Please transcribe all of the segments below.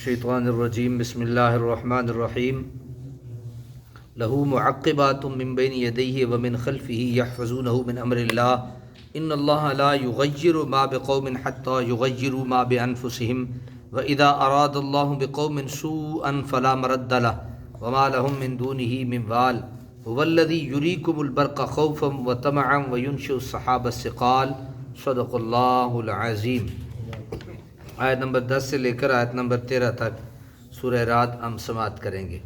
الشيطان الرجيم. بسم الله الرحمن الرحيم. له معقبات من بين يديه ومن خلفه يحفظونه من أمر الله. إن الله لا يغير ما بقوم حتى يغيروا ما بأنفسهم. وإذا أراد الله بقوم سوءا فلا مرد له. وما لهم من دونه من وال. هو الذي يريكم البرق خوفا وطمعا وينشئ السحاب الثقال صدق الله العظيم. آیت نمبر دس سے لے کر آیت نمبر تیرہ تک سورہ رات ہم سماعت کریں گے۔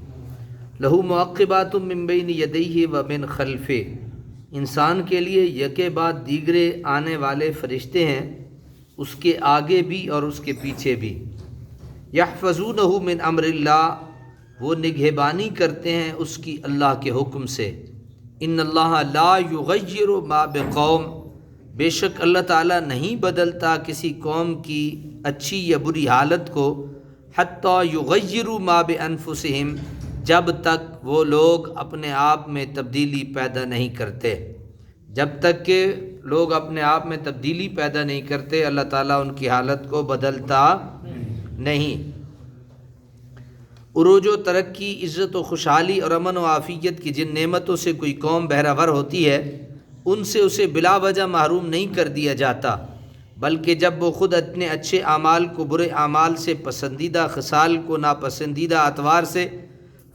لہو معقبات من بین یدیہ و من خلف انسان کے لیے یکے بعد دیگرے آنے والے فرشتے ہیں، اس کے آگے بھی اور اس کے پیچھے بھی۔ یحفظونہ من امر اللہ، وہ نگہبانی کرتے ہیں اس کی اللہ کے حکم سے۔ ان اللہ لا یغیر ما بقوم۔ بے شک اللہ تعالیٰ نہیں بدلتا کسی قوم کی اچھی یا بری حالت کو، حتیٰ یغیروا ما بانفسہم، جب تک وہ لوگ اپنے آپ میں تبدیلی پیدا نہیں کرتے۔ جب تک کہ لوگ اپنے آپ میں تبدیلی پیدا نہیں کرتے، اللہ تعالیٰ ان کی حالت کو بدلتا نہیں۔ عروج و ترقی، عزت و خوشحالی اور امن و عافیت کی جن نعمتوں سے کوئی قوم بہراور ہوتی ہے ان سے اسے بلا وجہ محروم نہیں کر دیا جاتا، بلکہ جب وہ خود اپنے اچھے اعمال کو برے اعمال سے پسندیدہ خصال کو ناپسندیدہ اعتبار سے،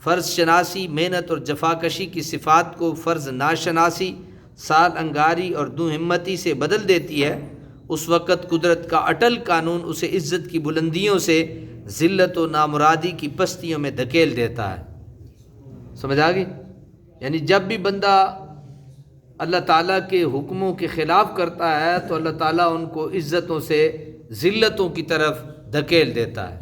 فرض شناسی، محنت اور جفاکشی کی صفات کو فرض ناشناسی، سال انگاری اور دو ہمتی سے بدل دیتی ہے، اس وقت قدرت کا اٹل قانون اسے عزت کی بلندیوں سے ذلت و نامرادی کی پستیوں میں دھکیل دیتا ہے۔ سمجھ آ گئی؟ یعنی جب بھی بندہ اللہ تعالیٰ کے حکموں کے خلاف کرتا ہے تو اللہ تعالیٰ ان کو عزتوں سے ذلتوں کی طرف دھکیل دیتا ہے۔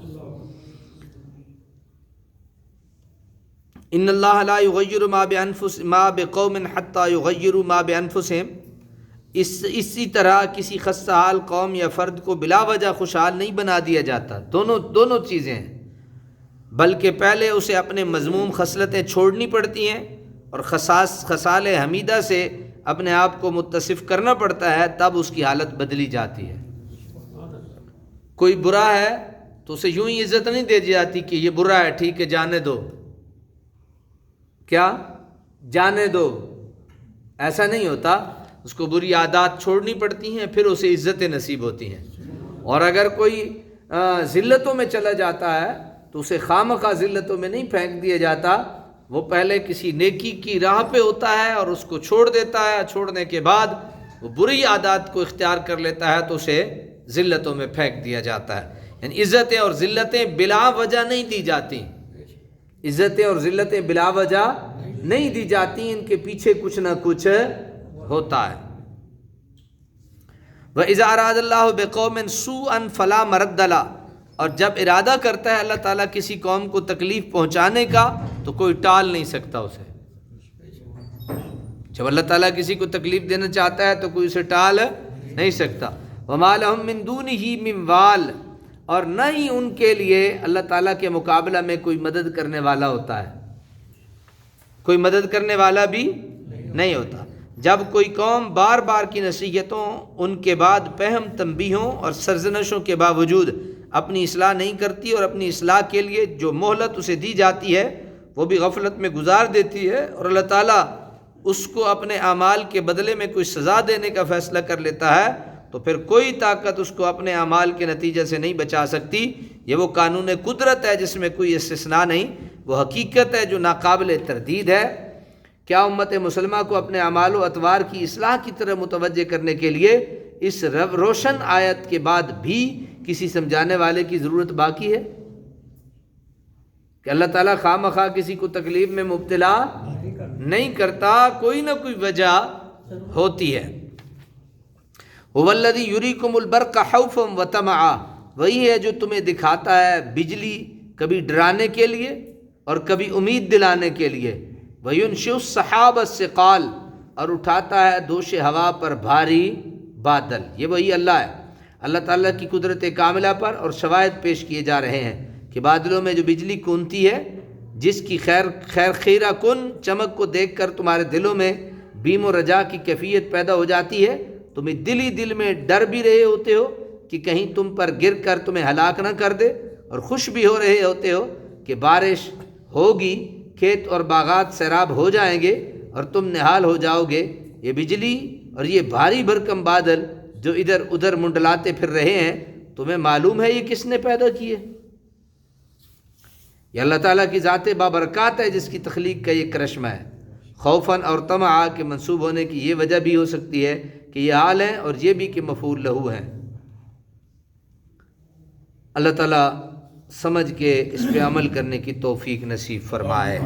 ان اللہ لا یغیر ما بانفس ما بقوم حتى یغیروا ما بانفسهم اس اسی طرح کسی خستہ حال قوم یا فرد کو بلا وجہ خوشحال نہیں بنا دیا جاتا۔ دونوں دونوں چیزیں ہیں۔ بلکہ پہلے اسے اپنے مضموم خصلتیں چھوڑنی پڑتی ہیں اور خصاص خصال حمیدہ سے اپنے آپ کو متصف کرنا پڑتا ہے، تب اس کی حالت بدلی جاتی ہے۔ کوئی برا ہے تو اسے یوں ہی عزت نہیں دے جاتی کہ یہ برا ہے، ٹھیک ہے، جانے دو۔ کیا؟ جانے دو۔ ایسا نہیں ہوتا۔ اس کو بری عادات چھوڑنی پڑتی ہیں، پھر اسے عزتیں نصیب ہوتی ہیں۔ اور اگر کوئی ذلتوں میں چلا جاتا ہے تو اسے خام خواہ ذلتوں میں نہیں پھینک دیا جاتا۔ وہ پہلے کسی نیکی کی راہ پہ ہوتا ہے اور اس کو چھوڑ دیتا ہے، چھوڑنے کے بعد وہ بری عادات کو اختیار کر لیتا ہے تو اسے ذلتوں میں پھینک دیا جاتا ہے۔ یعنی عزتیں اور ذلتیں بلا وجہ نہیں دی جاتی۔ عزتیں اور ذلتیں بلا وجہ نہیں دی جاتی، ان کے پیچھے کچھ نہ کچھ ہوتا ہے۔ وہ اظہار اللہ بقوم سو ان فلاں مردلا اور جب ارادہ کرتا ہے اللہ تعالیٰ کسی قوم کو تکلیف پہنچانے کا تو کوئی ٹال نہیں سکتا اسے۔ جب اللہ تعالیٰ کسی کو تکلیف دینا چاہتا ہے تو کوئی اسے ٹال نہیں سکتا۔ ومال من دون ہی مموال اور نہ ہی ان کے لیے اللہ تعالیٰ کے مقابلہ میں کوئی مدد کرنے والا ہوتا ہے۔ کوئی مدد کرنے والا بھی نہیں ہوتا۔ جب کوئی قوم بار بار کی نصیحتوں، ان کے بعد پہم تنبیہوں اور سرزنشوں کے باوجود اپنی اصلاح نہیں کرتی اور اپنی اصلاح کے لیے جو مہلت اسے دی جاتی ہے وہ بھی غفلت میں گزار دیتی ہے اور اللہ تعالیٰ اس کو اپنے اعمال کے بدلے میں کوئی سزا دینے کا فیصلہ کر لیتا ہے، تو پھر کوئی طاقت اس کو اپنے اعمال کے نتیجے سے نہیں بچا سکتی۔ یہ وہ قانون قدرت ہے جس میں کوئی استثناء نہیں، وہ حقیقت ہے جو ناقابل تردید ہے۔ کیا امت مسلمہ کو اپنے اعمال و اطوار کی اصلاح کی طرح متوجہ کرنے کے لیے اس روشن آیت کے بعد بھی کسی سمجھانے والے کی ضرورت باقی ہے؟ کہ اللہ تعالیٰ خواہ مخواہ کسی کو تکلیف میں مبتلا نہیں کرتا، کوئی نہ کوئی وجہ ہوتی ہے۔ ولدی یوری کو ملبر کا و وہی ہے جو تمہیں دکھاتا ہے بجلی کبھی ڈرانے کے لیے اور کبھی امید دلانے کے لیے۔ وہی شو صحاب سے قال اور اٹھاتا ہے دوش ہوا پر بھاری بادل۔ یہ وہی اللہ ہے۔ اللہ تعالیٰ کی قدرت کاملہ پر اور شواہد پیش کیے جا رہے ہیں۔ کہ بادلوں میں جو بجلی کونتی ہے، جس کی خیر خیر خیرہ کن، چمک کو دیکھ کر تمہارے دلوں میں بیم و رجا کی کیفیت پیدا ہو جاتی ہے تمہیں دل ہی دل میں ڈر بھی رہے ہوتے ہو کہ کہیں تم پر گر کر تمہیں ہلاک نہ کر دے، اور خوش بھی ہو رہے ہوتے ہو کہ بارش ہوگی، کھیت اور باغات سیراب ہو جائیں گے اور تم نہال ہو جاؤ گے۔ یہ بجلی اور یہ بھاری بھرکم بادل جو ادھر ادھر منڈلاتے پھر رہے ہیں، تمہیں معلوم ہے یہ کس نے پیدا کیے؟ یہ اللہ تعالیٰ کی ذات بابرکات ہے جس کی تخلیق کا یہ کرشمہ ہے۔ خوفاً اور تمع کے منسوب ہونے کی یہ وجہ بھی ہو سکتی ہے کہ یہ حال ہیں اور یہ بھی کہ مفول لہو ہیں۔ اللہ تعالیٰ سمجھ کے اس پہ عمل کرنے کی توفیق نصیب فرمائے۔